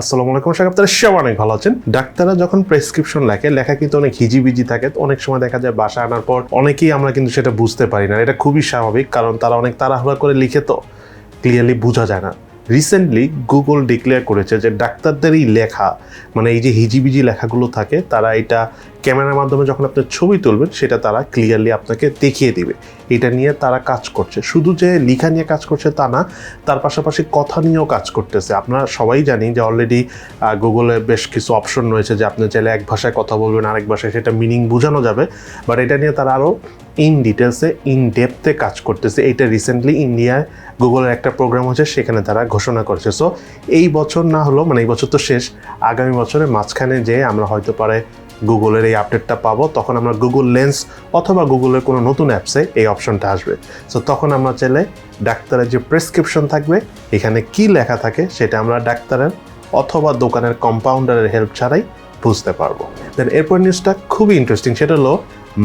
আসসালামু আলাইকুম সাহেব আপনারা সবাই অনেক ভালো আছেন। ডাক্তাররা যখন প্রেসক্রিপশন লেখে লেখা কিন্তু অনেক হিজিবিজি থাকে অনেক সময় দেখা যায় বাসা আনার পর অনেকেই আমরা কিন্তু সেটা বুঝতে পারি না। এটা খুবই স্বাভাবিক, কারণ তারা অনেক তাড়াহুড়া করে লিখে তো ক্লিয়ারলি বোঝা যায় না। রিসেন্টলি গুগল ডিক্লেয়ার করেছে যে ডাক্তারদেরই লেখা মানে এই যে হিজিবিজি লেখাগুলো থাকে, তারা এটা ক্যামেরার মাধ্যমে যখন আপনি ছবি তুলবেন, সেটা তারা ক্লিয়ারলি আপনাকে দেখিয়ে দিবে। এটা নিয়ে তারা কাজ করছে। শুধু যে লেখা নিয়ে কাজ করছে তা না, তার পাশাপাশি কথা নিয়েও কাজ করতেছে। আপনারা সবাই জানি যে অলরেডি গুগলে বেশ কিছু অপশন রয়েছে যে আপনি চাইলে এক ভাষায় কথা বলবেন, আরেক ভাষায় সেটা মিনিং বোঝানো যাবে। বাট এটা নিয়ে তারা আরও ইন ডিটেলসে ইন ডেপথে কাজ করতেছে। এটা রিসেন্টলি ইন্ডিয়ায় গুগলের একটা প্রোগ্রাম হচ্ছে সেখানে তারা ঘোষণা করেছে। সো এই বছর না হলো মানে এই বছর তো শেষ, আগামী বছরের মাঝখানে যে আমরা হয়তো পারে গুগলের এই আপডেটটা পাবো, তখন আমরা গুগল লেন্স অথবা গুগলের কোনো নতুন অ্যাপসে এই অপশনটা আসবে। সো তখন আমরা চাইলে ডাক্তারের যে প্রেসক্রিপশন থাকবে, এখানে কি লেখা থাকে সেটা আমরা ডাক্তারের অথবা দোকানের কম্পাউন্ডারের হেল্প ছাড়াই বুঝতে পারব। দেন এরপর নিউজটা খুবই ইন্টারেস্টিং সেটা হলো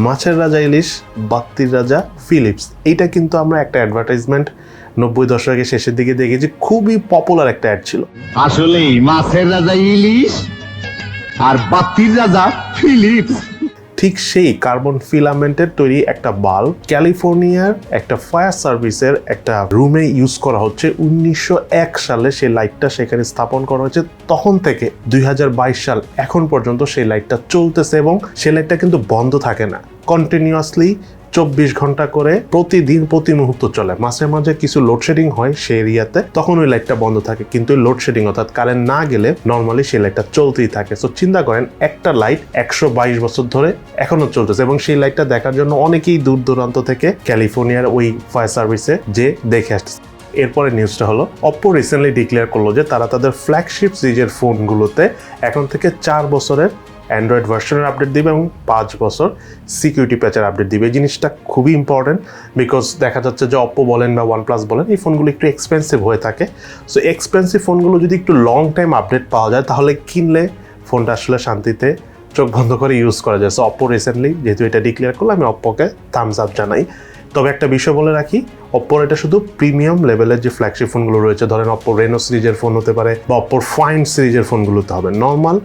মাছের রাজা ইলিশ, বাত্তির রাজা ফিলিপস এইটা কিন্তু আমরা একটা অ্যাডভার্টাইজমেন্ট নব্বই দশকের শেষের দিকে দেখেছি, খুবই পপুলার একটা অ্যাড ছিল। আসলেই মাছের রাজা ইলিশ? আর বাতির রাজা ফিলিপস। ঠিক সেই কার্বন ফিলামেন্টের তৈরি একটা বাল্ব ক্যালিফোর্নিয়ার একটা ফায়ার সার্ভিসের একটা রুমে ইউজ করা হচ্ছে। উনিশশো এক সালে সেই লাইটটা সেখানে স্থাপন করা হয়েছে। তখন থেকে দুই হাজার বাইশ সাল এখন পর্যন্ত সেই লাইটটা চলতেছে এবং সেই লাইটটা কিন্তু বন্ধ থাকে না। কন্টিনিউয়াসলি চব্বিশ ঘণ্টা করে প্রতিদিন, প্রতি মুহূর্ত চলে। মাঝে মাঝে কিছু লোডশেডিং হয় সেই এরিয়াতে, তখন ওই লাইটটা বন্ধ থাকে। কিন্তু লোডশেডিং অর্থাৎ কারেন্ট না গেলে নর্মালি সেই লাইটটা চলতেই থাকে। সো চিন্তা করেন, একটা লাইট একশো বাইশ বছর ধরে এখনও চলতেছে এবং সেই লাইটটা দেখার জন্য অনেকেই দূর দূরান্ত থেকে ক্যালিফোর্নিয়ার ওই ফায়ার সার্ভিসে যে দেখে আসছে এরপরে নিউজটা হলো অপ্পো রিসেন্টলি ডিক্লেয়ার করল যে তারা তাদের ফ্ল্যাগশিপ সিরিজের ফোনগুলোতে এখন থেকে চার বছরের অ্যান্ড্রয়েড ভার্সনের আপডেট দিবে এবং পাঁচ বছর সিকিউরিটি প্যাচের আপডেট দিবে। এই জিনিসটা খুবই ইম্পর্টেন্ট বিকজ দেখা যাচ্ছে যে অপ্পো বলেন বা ওয়ানপ্লাস বলেন, এই ফোনগুলো একটু এক্সপেন্সিভ হয়ে থাকে। সো এক্সপেন্সিভ ফোনগুলো যদি একটু লং টাইম আপডেট পাওয়া যায়, তাহলে কিনলে ফোনটা আসলে শান্তিতে চোখ বন্ধ করে ইউজ করা যায়। সো অপ্পো রিসেন্টলি যেহেতু এটা ডিক্লেয়ার করল, আমি অপ্পোকে থামস আপ জানাই। তবে একটা বিষয় বলে রাখি অপ্পোর এটা শুধু প্রিমিয়াম লেভেলের যে ফ্ল্যাগশিপ ফোনগুলো রয়েছে, ধরেন অপ্পো রেনো সিরিজের ফোন হতে পারে বা অপ্পোর ফাইন সিরিজের ফোনগুলোতে হবে। নর্মাল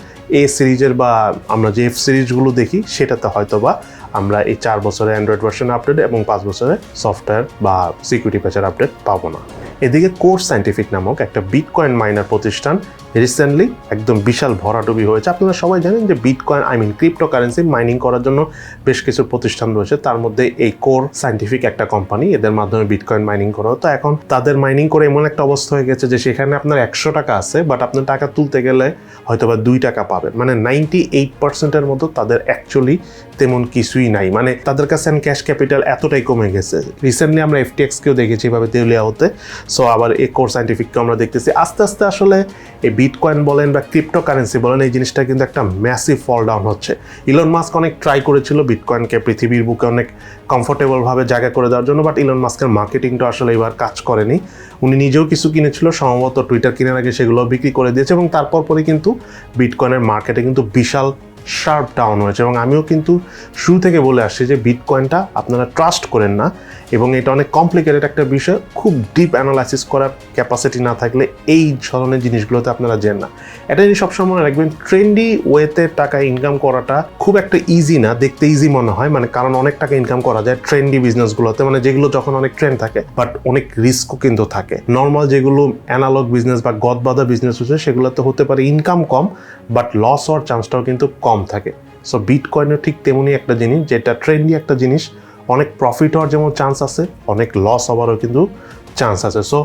এ সিরিজের বা আমরা যে এফ সিরিজগুলো দেখি, সেটাতে হয়তো বা আমরা এই চার বছরের অ্যান্ড্রয়েড ভার্সন আপডেট এবং পাঁচ বছরের সফটওয়্যার বা সিকিউরিটি প্যাচের আপডেট পাবো না। এদিকে কোর সাইন্টিফিক নামক একটা বিটকয়েন মাইনার প্রতিষ্ঠান রিসেন্টলি একদম বিশাল ভরাডুবি হয়েছে। আপনারা সবাই জানেন যে bitcoin I mean cryptocurrency mining করার জন্য বেশ কিছু প্রতিষ্ঠান রয়েছে। তার মধ্যে এই কোর সাইন্টিফিক একটা কোম্পানি এদের মাধ্যমে বিটকয়েন মাইনিং করা হতো। এখন তাদের মাইনিং করে এমন একটা অবস্থা হয়ে গেছে যে সেখানে আপনার একশো টাকা আছে বাট আপনার টাকা তুলতে গেলে হয়তো বা দুই টাকা পাবেন। মানে নাইনটি এইট পার্সেন্টের মতো তাদের অ্যাকচুয়ালি তেমন কিছুই নাই। মানে তাদের কাছে ক্যাশ ক্যাপিটাল এতটাই কমে গেছে। রিসেন্টলি আমরা এফটিএক্সকেও দেখেছি এভাবে দেউলিয়া হতে সো আবার এই কোর সাইন্টিফিককে আমরা দেখতেছি। আস্তে আস্তে আসলে এই বিটকয়েন বলেন বা ক্রিপ্টো কারেন্সি বলেন, এই জিনিসটা কিন্তু একটা ম্যাসিভ ফল ডাউন হচ্ছে। ইলন মাস্ক অনেক ট্রাই করেছিল বিটকয়েনকে পৃথিবীর বুকে অনেক কমফোর্টেবলভাবে জায়গা করে দেওয়ার জন্য বাট ইলন মাস্কের মার্কেটিংটা আসলে এবার কাজ করেনি। উনি নিজেও কিছু কিনেছিল, সম্ভবত টুইটার কিনার আগে সেগুলো বিক্রি করে দিয়েছে এবং তারপর পরে কিন্তু বিটকয়েনের মার্কেটে কিন্তু বিশাল শার্প ডাউন হয়েছে। এবং আমিও কিন্তু শুরু থেকে বলে আসছি যে বিটকয়েনটা আপনারা ট্রাস্ট করেন না এবং এটা অনেক কমপ্লিকেটেড একটা বিষয়। খুব ডিপ অ্যানালাইসিস করার ক্যাপাসিটি না থাকলে এই ধরনের জিনিসগুলোতে আপনারা যেন না। এটা জিনিস সবসময় মনে রাখবেন ট্রেন্ডি ওয়েতে টাকা ইনকাম করাটা খুব একটা ইজি না, দেখতে ইজি মনে হয়। মানে কারণ অনেক টাকা ইনকাম করা যায় ট্রেন্ডি বিজনেসগুলোতে মানে যেগুলো যখন অনেক ট্রেন্ড থাকে বাট অনেক রিস্কও কিন্তু থাকে। নর্মাল যেগুলো অ্যানালগ বিজনেস বা গদবাদা বিজনেস হচ্ছে, সেগুলোতে হতে পারে ইনকাম কম বাট লস হওয়ার চান্সটাও কিন্তু কম। থাকে। সো বিটকয়েনও ঠিক তেমনই একটা জিনিস, যেটা ট্রেন্ডি একটা জিনিস। অনেক প্রফিট হওয়ার যেমন চান্স আছে, অনেক লস হওয়ারও কিন্তু চান্স আছে। সো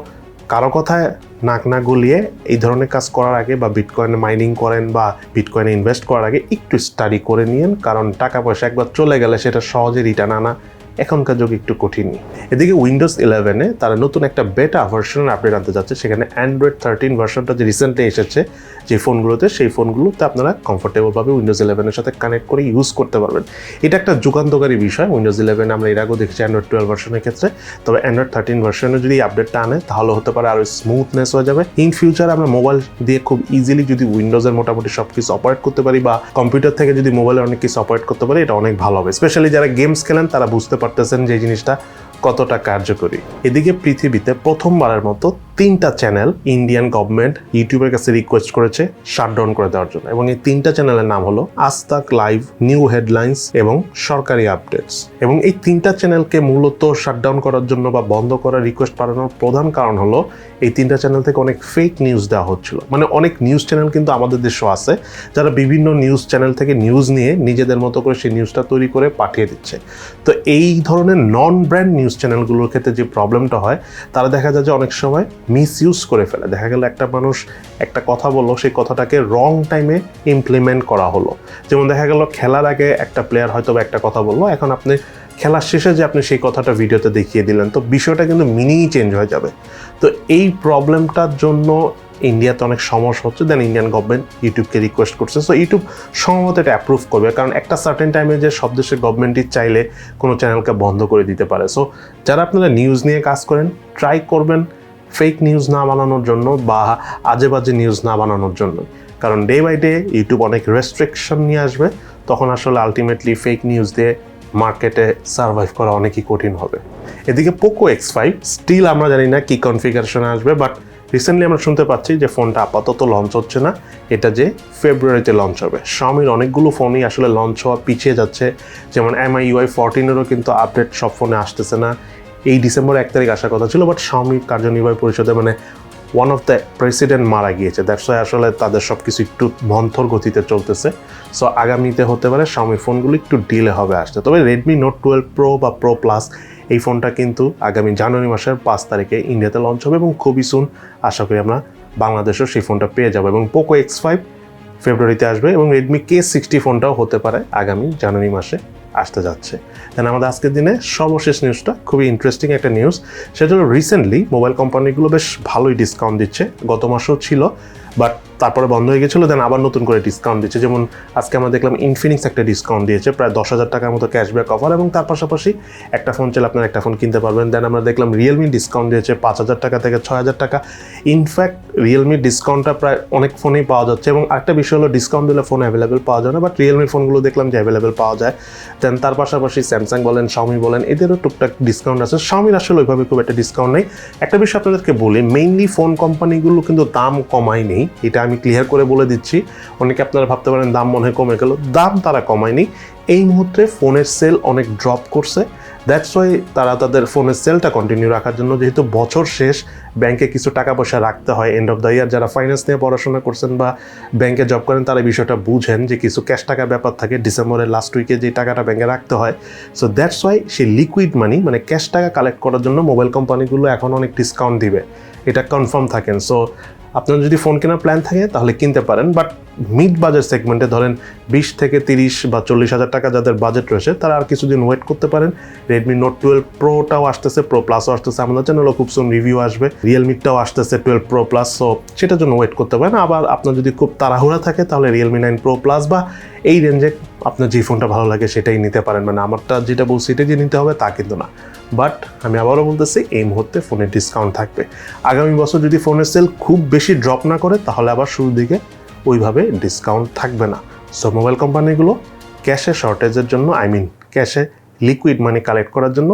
কারও কথায় নাক না গুলিয়ে এই ধরনের কাজ করার আগে বা বিটকয়েনে মাইনিং করেন বা বিটকয়েনে ইনভেস্ট করার আগে একটু স্টাডি করে নিয়েন, কারণ টাকা পয়সা একবার চলে গেলে সেটা সহজে রিটার্ন আনা এখনকার যুগ একটু কঠিন। এদিকে উইন্ডোজ ইলেভেনে তারা নতুন একটা বেটা ভার্সনের আপডেট আনতে যাচ্ছে। সেখানে অ্যান্ড্রয়েড থার্টিন ভার্সনটা যে রিসেন্টলি এসেছে, যে ফোনগুলোতে সেই ফোনগুলোতে আপনারা কমফোর্টেবলভাবে উইন্ডোজ ইলেভেনের সাথে কানেক্ট করে ইউজ করতে পারবেন। এটা একটা যুগান্তকারী বিষয়। উইন্ডোজ ইলেভেন আমরা এর আগেও দেখেছি অ্যান্ড্রয়েড টুয়েলভ ভার্সনের ক্ষেত্রে। তবে অ্যান্ড্রয়েড থার্টিন ভার্সনে যদি আপডেটটা আনে, তাহলে হতে পারে আরও স্মুথনেস হয়ে যাবে। ইন ফিউচার আমরা মোবাইল দিয়ে খুব ইজিলি যদি উইন্ডোজের মোটামুটি সব কিছু অপারেট করতে পারি বা কম্পিউটার থেকে যদি মোবাইলে অনেক কিছু অপারেট করতে পারি, এটা অনেক ভালো হবে। স্পেশালি যারা গেমস খেলেন, তারা বুঝতে পারতেছেন যে জিনিসটা কতটা কার্যকরী। এদিকে পৃথিবীতে প্রথমবারের মতো তিনটা চ্যানেল ইন্ডিয়ান গভর্নমেন্ট ইউটিউবের কাছে রিকোয়েস্ট করেছে শাটডাউন করে দেওয়ার জন্য। এবং এই তিনটা চ্যানেলের নাম হলো আস্তাক লাইভ নিউ হেডলাইন্স এবং সরকারি আপডেটস এবং এই তিনটা চ্যানেলকে মূলত শাটডাউন করার জন্য বা বন্ধ করার রিকোয়েস্ট পাঠানোর প্রধান কারণ হলো এই তিনটা চ্যানেল থেকে অনেক ফেক নিউজ দেওয়া হচ্ছিল। মানে অনেক নিউজ চ্যানেল কিন্তু আমাদের দেশেও আছে, যারা বিভিন্ন নিউজ চ্যানেল থেকে নিউজ নিয়ে নিজেদের মতো করে সেই নিউজটা তৈরি করে পাঠিয়ে দিচ্ছে। তো এই ধরনের নন ব্র্যান্ড নিউজ চ্যানেলগুলোর ক্ষেত্রে যে প্রবলেমটা হয়, তারা দেখা যায় যে অনেক সময় মিস ইউজ করে ফেলে। দেখা গেল একটা মানুষ একটা কথা বলল, সেই কথাটাকে রং টাইমে ইমপ্লিমেন্ট করা হলো। যেমন দেখা গেল খেলার আগে একটা প্লেয়ার হয়তো একটা কথা বলল, এখন আপনি খেলার শেষে যে আপনি সেই কথাটা ভিডিওতে দেখিয়ে দিলেন, তো বিষয়টা কিন্তু মিনিংই চেঞ্জ হয়ে যাবে। তো এই প্রবলেমটার জন্য ইন্ডিয়াতে অনেক সমস্যা হচ্ছে দেন ইন্ডিয়ান গভর্নমেন্ট ইউটিউবকে রিকোয়েস্ট করছে। সো ইউটিউব সম্ভবত এটা অ্যাপ্রুভ করবে, কারণ একটা সার্টেন টাইমে যে সব দেশের গভর্নমেন্টই চাইলে কোনো চ্যানেলকে বন্ধ করে দিতে পারে। সো যারা আপনারা নিউজ নিয়ে কাজ করেন ট্রাই করবেন। ফেক নিউজ না বানানোর জন্য বা আজে বাজে নিউজ না বানানোর জন্য। কারণ ডে বাই ডে ইউটিউব অনেক রেস্ট্রিকশন নিয়ে আসবে, তখন আসলে আলটিমেটলি ফেক নিউজ দিয়ে মার্কেটে সার্ভাইভ করা অনেকই কঠিন হবে। এদিকে পোকো এক্স ফাইভ স্টিল আমরা জানি না কি কনফিগারেশনে আসবে বাট রিসেন্টলি আমরা শুনতে পাচ্ছি যে ফোনটা আপাতত লঞ্চ হচ্ছে না, এটা যে ফেব্রুয়ারিতে লঞ্চ হবে। শাওমির অনেকগুলো ফোনই আসলে লঞ্চ হওয়া পিছিয়ে যাচ্ছে, যেমন এমআই ইউআই ফোরটিনেরও কিন্তু আপডেট সব ফোনে আসতেছে না এই ডিসেম্বর এক তারিখ আসার কথা ছিল বাট শাওমি কার্যনির্বাহী পরিষদে মানে ওয়ান অফ দ্য প্রেসিডেন্ট মারা গিয়েছে। দ্যাটস ওয়াই আসলে তাদের সব কিছু একটু মন্থর গতিতে চলতেছে। সো আগামীতে হতে পারে শাওমি ফোনগুলো একটু ডিলে হবে আসতে। তবে রেডমি নোট টুয়েলভ প্রো বা প্রো প্লাস এই ফোনটা কিন্তু আগামী জানুয়ারি মাসের পাঁচ তারিখে ইন্ডিয়াতে লঞ্চ হবে এবং খুবই সুন আশা করি আমরা বাংলাদেশেও সেই ফোনটা পেয়ে যাব এবং পোকো এক্স ফাইভ ফেব্রুয়ারিতে আসবে এবং রেডমি কে সিক্সটি ফোনটাও হতে পারে আগামী জানুয়ারি মাসে। আসতে যাচ্ছে। দেন আমাদের আজকের দিনে সর্বশেষ নিউজটা খুবই ইন্টারেস্টিং একটা নিউজ সেটা হলো রিসেন্টলি মোবাইল কোম্পানিগুলো বেশ ভালোই ডিসকাউন্ট দিচ্ছে। গত মাসেও ছিল বাট তারপরে বন্ধ হয়ে গেছিল দেন আবার নতুন করে ডিসকাউন্ট দিচ্ছে। যেমন আজকে আমরা দেখলাম ইনফিনিক্স একটা ডিসকাউন্ট দিয়েছে, প্রায় দশ হাজার টাকার মতো ক্যাশব্যাক অফার এবং তার পাশাপাশি একটা ফোন চাইলে আপনার একটা ফোন কিনতে পারবেন। দেন আমরা দেখলাম রিয়েলমি ডিসকাউন্ট দিয়েছে পাঁচ হাজার টাকা থেকে ছয় হাজার টাকা। ইনফ্যাক্ট রিয়েলমির ডিসকাউন্টটা প্রায় অনেক ফোনেই পাওয়া যাচ্ছে এবং একটা বিষয় হলো ডিসকাউন্ট দিলে ফোন অ্যাভেলেবেল পাওয়া যায় না বাট রিয়েলমির ফোনগুলো দেখলাম যে অ্যাভেলেবেল পাওয়া যায়। দেন তার পাশাপাশি স্যামসাং বলেন শাওমি বলেন, এদেরও টুকটাক ডিসকাউন্ট আছে। শাওমির আসলে ওইভাবে খুব একটা ডিসকাউন্ট নেই। একটা বিষয় আপনাদেরকে বলি মেইনলি ফোন কোম্পানিগুলো কিন্তু দাম কমায় নেই এটা আমি ক্লিয়ার করে বলে দিচ্ছি। অনেকে আপনারা ভাবতে পারেন, দাম মনে হয় কমে গেল। দাম তারা কমায়নি। এই মুহূর্তে ফোনের সেল অনেক ড্রপ করছে। দ্যাটস ওয়াই তারা তাদের ফোনের সেলটা কন্টিনিউ রাখার জন্য, যেহেতু বছর শেষ ব্যাংকে কিছু টাকা পয়সা রাখতে হয়। এন্ড অফ দ্য ইয়ার যারা ফাইন্যান্স নিয়ে পড়াশোনা করছেন বা ব্যাংকে জব করেন, তারা বিষয়টা বুঝেন যে কিছু ক্যাশ টাকার ব্যাপার থাকে। ডিসেম্বরের লাস্ট উইকে যে টাকাটা ব্যাংকে রাখতে হয়। সো দ্যাটস ওয়াই সেই লিকুইড মানি মানে ক্যাশ টাকা কালেক্ট করার জন্য মোবাইল কোম্পানিগুলো এখন অনেক ডিসকাউন্ট দিবে। এটা কনফার্ম থাকেন। সো আপনার যদি ফোন কেনার প্ল্যান থাকে তাহলে কিনতে পারেন বাট মিড বাজেট সেগমেন্টে ধরেন বিশ থেকে তিরিশ বা চল্লিশ হাজার টাকা যাদের বাজেট রয়েছে, তারা আর কিছুদিন ওয়েট করতে পারেন। রেডমি নোট টুয়েলভ প্রোটাও আসতেছে প্রো প্লাসও আসতেছে। আমাদের চ্যানেলও খুব সুন রিভিউ আসবে। রিয়েলমিটাও আসতেছে টুয়েলভ প্রো প্লাস সো সেটার জন্য ওয়েট করতে পারেন। আবার আপনার যদি খুব তাড়াহুড়া থাকে, তাহলে রিয়েলমি নাইন প্রো প্লাস বা এই রেঞ্জে আপনার যে ফোনটা ভালো লাগে, সেটাই নিতে পারেন। মানে আমারটা যেটা বলছি, সেটাই যে নিতে হবে, তা কিন্তু না। বাট আমি আবারও বলতেছি, এই মুহূর্তে ফোনের ডিসকাউন্ট থাকবে। আগামী বছর যদি ফোনের সেল খুব বেশি ড্রপ না করে, তাহলে আবার শুরুর দিকে ওইভাবে ডিসকাউন্ট থাকবে না। সো মোবাইল কোম্পানিগুলো ক্যাশে শর্টেজের জন্য আই মিন ক্যাশে লিকুইড মানি কালেক্ট করার জন্য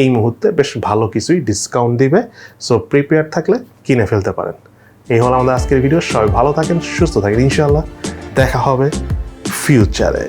এই মুহূর্তে বেশ ভালো কিছুই ডিসকাউন্ট দিবে। সো প্রিপেয়ার থাকলে কিনে ফেলতে পারেন। এই হলো আমাদের আজকের ভিডিও সবাই ভালো থাকেন, সুস্থ থাকেন। ইনশাল্লাহ দেখা হবে ফিউচারে